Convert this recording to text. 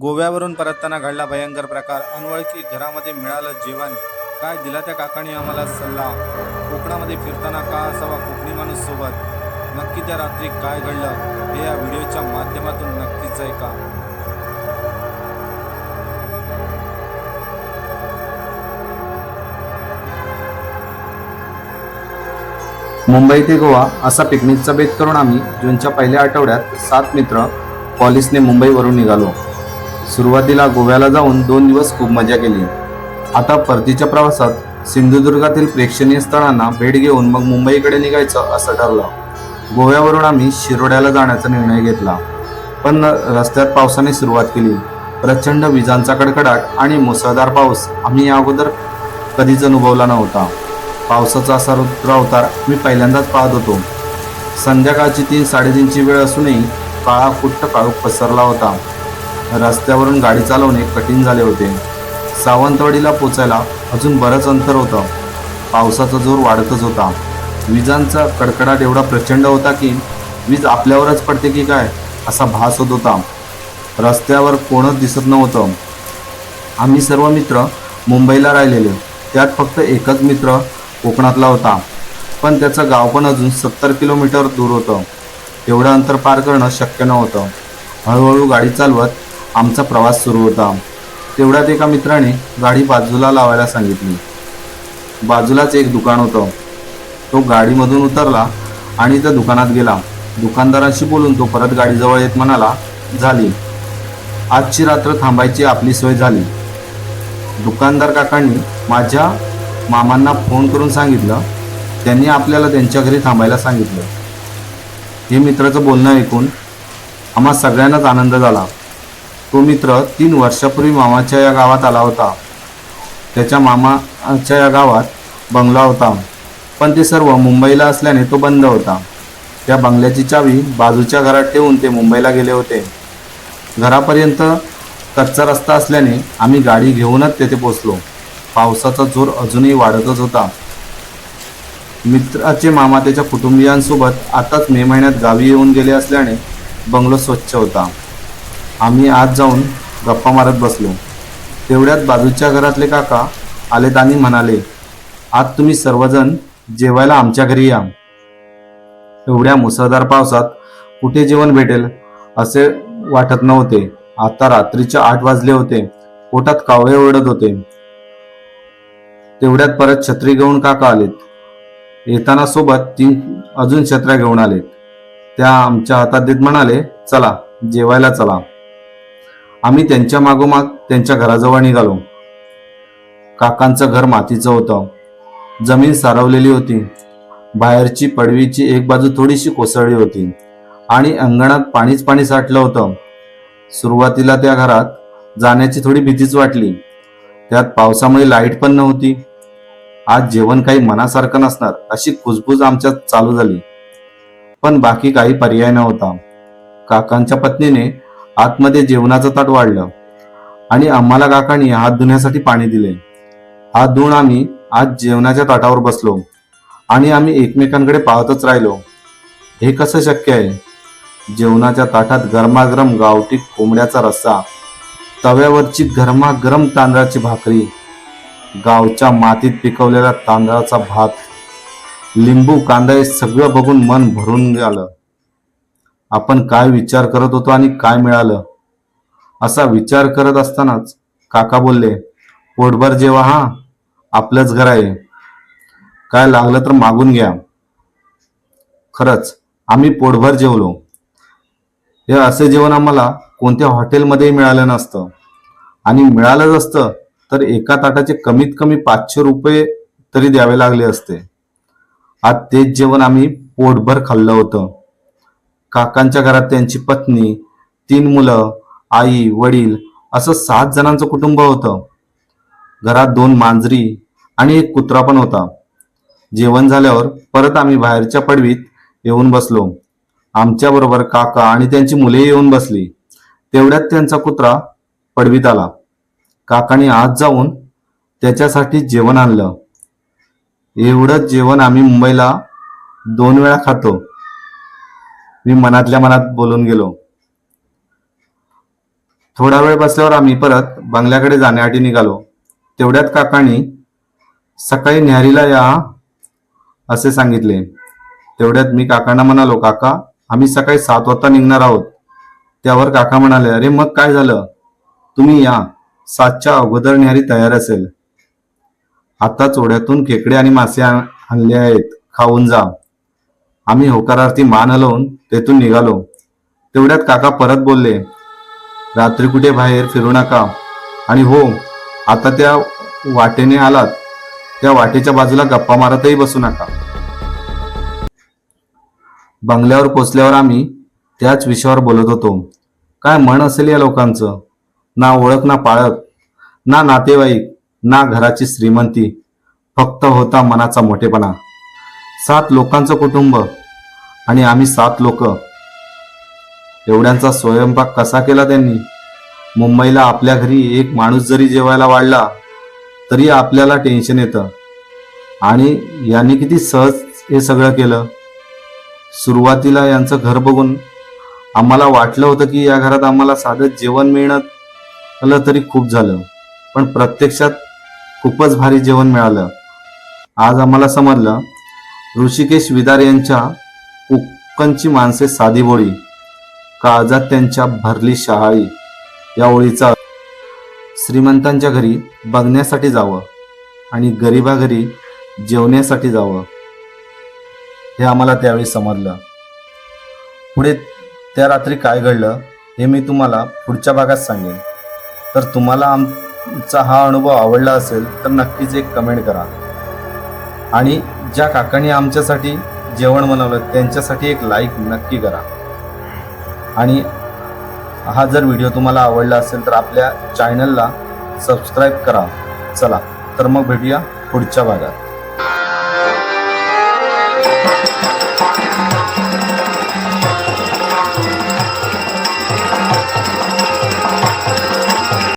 गोव्यावरून परतताना घडला भयंकर प्रकार. अनवळखी घरामध्ये मिळालं जेवण. काय दिला त्या काकांनी आम्हाला सल्ला? कोकणामध्ये फिरताना का असावा कोकणी माणूस सोबत? नक्की त्या रात्री काय घडलं? हे या व्हिडिओच्या माध्यमातून नक्कीच ऐका. मुंबई ते गोवा असा पिकनिकचा बेत करून आम्ही जूनच्या पहिल्या आठवड्यात सात मित्र पॉलिसने मुंबईवरून निघालो. सुरुवातीला गोव्याला जाऊन दोन दिवस खूप मजा केली. आता परतीच्या प्रवासात सिंधुदुर्गातील प्रेक्षणीय स्थळांना भेट घेऊन मग मुंबईकडे निघायचं असं ठरलं. गोव्यावरून आम्ही शिरोड्याला जाण्याचा निर्णय घेतला. पण रस्त्यात पावसाने सुरुवात केली. प्रचंड विजांचा कडकडाट आणि मुसळधार पाऊस आम्ही या अगोदर कधीच अनुभवला नव्हता. पावसाचा असा रुद्रावतार मी पहिल्यांदाच पाहत होतो. संध्याकाळची तीन साडेतीनची वेळ असूनही काळा कुट्ट काळू पसरला होता. रस्त्यावरून गाडी चालवणे कठीण झाले होते. सावंतवाडीला पोचायला अजून बरंच अंतर होतं. पावसाचा जोर वाढतच होता. विजांचा कडकडाट एवढा प्रचंड होता की वीज आपल्यावरच पडते की काय असा भास होत होता. रस्त्यावर कोणच दिसत नव्हतं. आम्ही सर्व मित्र मुंबईला राहिलेले. त्यात फक्त एकच मित्र कोकणातला होता. पण त्याचं गाव पण अजून सत्तर किलोमीटर दूर होतं. एवढं अंतर पार करणं शक्य नव्हतं. हळूहळू गाडी चालवत आमचा प्रवास सुरू होता. तेवढ्यात एका मित्राने गाडी बाजूला लावायला सांगितली. बाजूलाच एक दुकान होतं. तो गाडीमधून उतरला आणि त्या दुकानात गेला. दुकानदाराशी बोलून तो परत गाडीजवळ येत म्हणाला झाली. आजची रात्र थांबायची आपली सोय झाली. दुकानदार काकांनी माझ्या मामांना फोन करून सांगितलं. त्यांनी आपल्याला त्यांच्या घरी थांबायला सांगितलं. हे मित्राचं बोलणं ऐकून आम्हा सगळ्यांनाच आनंद झाला. तो मित्र तीन वर्षापूर्वी मामाच्या या गावात आला होता. त्याच्या मामाच्या या गावात बंगला होता. पण ते सर्व मुंबईला असल्याने तो बंद होता. त्या बंगल्याची चावी बाजूच्या घरात ठेवून ते मुंबईला गेले होते. घरापर्यंत कच्चा रस्ता असल्याने आम्ही गाडी घेऊनच तेथे पोचलो पावसाचा जोर अजूनही वाढतच होता. मित्राचे मामा त्याच्या कुटुंबियांसोबत आताच मे महिन्यात गावी येऊन गेले असल्याने बंगलो स्वच्छ होता. आम्ही आज जाऊन गप्पा मारत बसलो. तेवढ्यात बाजूच्या घरातले काका आलेत आणि म्हणाले आज तुम्ही सर्वजण जेवायला आमच्या घरी या. एवढ्या मुसळधार पावसात कुठे जेवण भेटेल असे वाटत नव्हते. आता रात्रीचे आठ वाजले होते. पोटात कावळे ओढत होते. तेवढ्यात परत छत्री घेऊन काका आलेत. येताना सोबत तीन अजून छत्र्या घेऊन आलेत. त्या आमच्या हातात देत म्हणाले चला जेवायला चला. आम्ही त्यांच्या मागोमाग त्यांच्या घराजवळ निघालो. काकांचं घर मातीचं होतं. जमीन सारवलेली होती. बाहेरची पडवीची एक बाजू थोडीशी कोसळली होती आणि अंगणात पाणीच पाणी साठलं होतं. सुरुवातीला त्या घरात जाण्याची थोडी भीतीच वाटली. त्यात पावसामुळे लाइट पण नव्हती. आज जेवण काही मनासारखं नसणार अशी कुजबूज आमच्यात चालू झाली. पण बाकी काही पर्याय नव्हता. काकांच्या पत्नीने आतमध्ये जेवणाचं ताट वाढलं. आणि आम्हाला काकांनी हात धुण्यासाठी पाणी दिले. हात धुवून आम्ही आज जेवणाच्या ताटावर बसलो. आणि आम्ही एकमेकांकडे पाहतच राहिलो. हे कसं शक्य आहे? जेवणाच्या ताटात गरमागरम गावठी कोंबड्याचा रस्सा तव्यावरची गरमागरम तांदळाची भाकरी गावच्या मातीत पिकवलेला तांदळाचा भात लिंबू कांदा हे सगळं बघून मन भरून आलं. आपण काय विचार करत होतो आणि काय मिळालं? असा विचार करत असतानाच काका बोलले पोटभर जेव्हा हा आपलंच घर आहे. काय लागलं तर मागून घ्या. खरंच आम्ही पोटभर जेवलो. हे असे जेवण आम्हाला कोणत्या हॉटेलमध्येही मिळालं नसतं. आणि मिळालंच असतं तर एका ताटाचे कमीत कमी पाचशे रुपये तरी द्यावे लागले असते. आज तेच जेवण आम्ही पोटभर खाल्लं होतं. काकांच्या घरात त्यांची पत्नी तीन मुलं आई वडील असं सात जणांचं कुटुंब होतं. घरात दोन मांजरी आणि एक कुत्रा पण होता. जेवण झाल्यावर परत आम्ही बाहेरच्या पडवीत येऊन बसलो. आमच्या बरोबर काका आणि त्यांची मुले येऊन बसली. तेवढ्यात त्यांचा कुत्रा पडवीत आला. काकाने आज जाऊन त्याच्यासाठी जेवण आणलं. एवढंच जेवण आम्ही मुंबईला दोन वेळा खातो. मी मनातल्या मनात बोलून गेलो. थोडा वेळ बसल्यावर आम्ही परत बंगल्याकडे जाण्यासाठी निघालो. तेवढ्यात काकांनी सकाळी न्यारीला या असे सांगितले. तेवढ्यात मी काकांना म्हणालो काका आम्ही सकाळी सात वाजता निघणार आहोत. त्यावर काका म्हणाले अरे मग काय झालं? तुम्ही या. सातच्या अगोदर न्याहारी तयार असेल. आता चोड्यातून खेकडे आणि मासे आणले आहेत. खाऊन जा. आम्ही होकारार्थी मान हलवून तेथून निघालो. तेवढ्यात काका परत बोलले रात्री कुठे बाहेर फिरू नका. आणि हो आता त्या वाटेने आलात. त्या वाटेच्या बाजूला गप्पा मारतही बसू नका. बंगल्यावर पोचल्यावर आम्ही त्याच विषयावर बोलत होतो. काय मन असेल या लोकांचं? ना ओळख ना पाळत ना नातेवाईक ना घराची श्रीमंती. फक्त होता मनाचा मोठेपणा. सात लोकांचं कुटुंब आणि आम्ही सात लोक. एवढ्यांचा स्वयंपाक कसा केला त्यांनी? मुंबईला आपल्या घरी एक माणूस जरी जेवायला वाढला तरी आपल्याला टेन्शन येतं. आणि यांनी किती सहज हे सगळं केलं? सुरुवातीला यांचं घर बघून आम्हाला वाटलं होतं की या घरात आम्हाला साधं जेवण मिळणं आलं तरी खूप झालं. पण प्रत्यक्षात खूपच भारी जेवण मिळालं. आज आम्हाला समजलं ऋषिकेश विदार यांच्या उक्कनची माणसे साधी बोळी काळजात त्यांच्या भरली शहाळी या ओळीचा श्रीमंतांच्या घरी बघण्यासाठी जावं आणि गरिबाघरी जेवण्यासाठी जावं हे आम्हाला त्यावेळी समजलं. पुढे त्या रात्री काय घडलं हे मी तुम्हाला पुढच्या भागात सांगेन. तर तुम्हाला आमचा हा अनुभव आवडला असेल तर नक्कीच एक कमेंट करा. आणि ज्या काकांनी आमच्यासाठी जेवण बनवलं त्यांच्यासाठी एक लाईक नक्की करा. आणि हा जर व्हिडिओ तुम्हाला आवडला असेल तर आपल्या चॅनलला सबस्क्राईब करा. चला तर मग भेटूया पुढच्या भागात.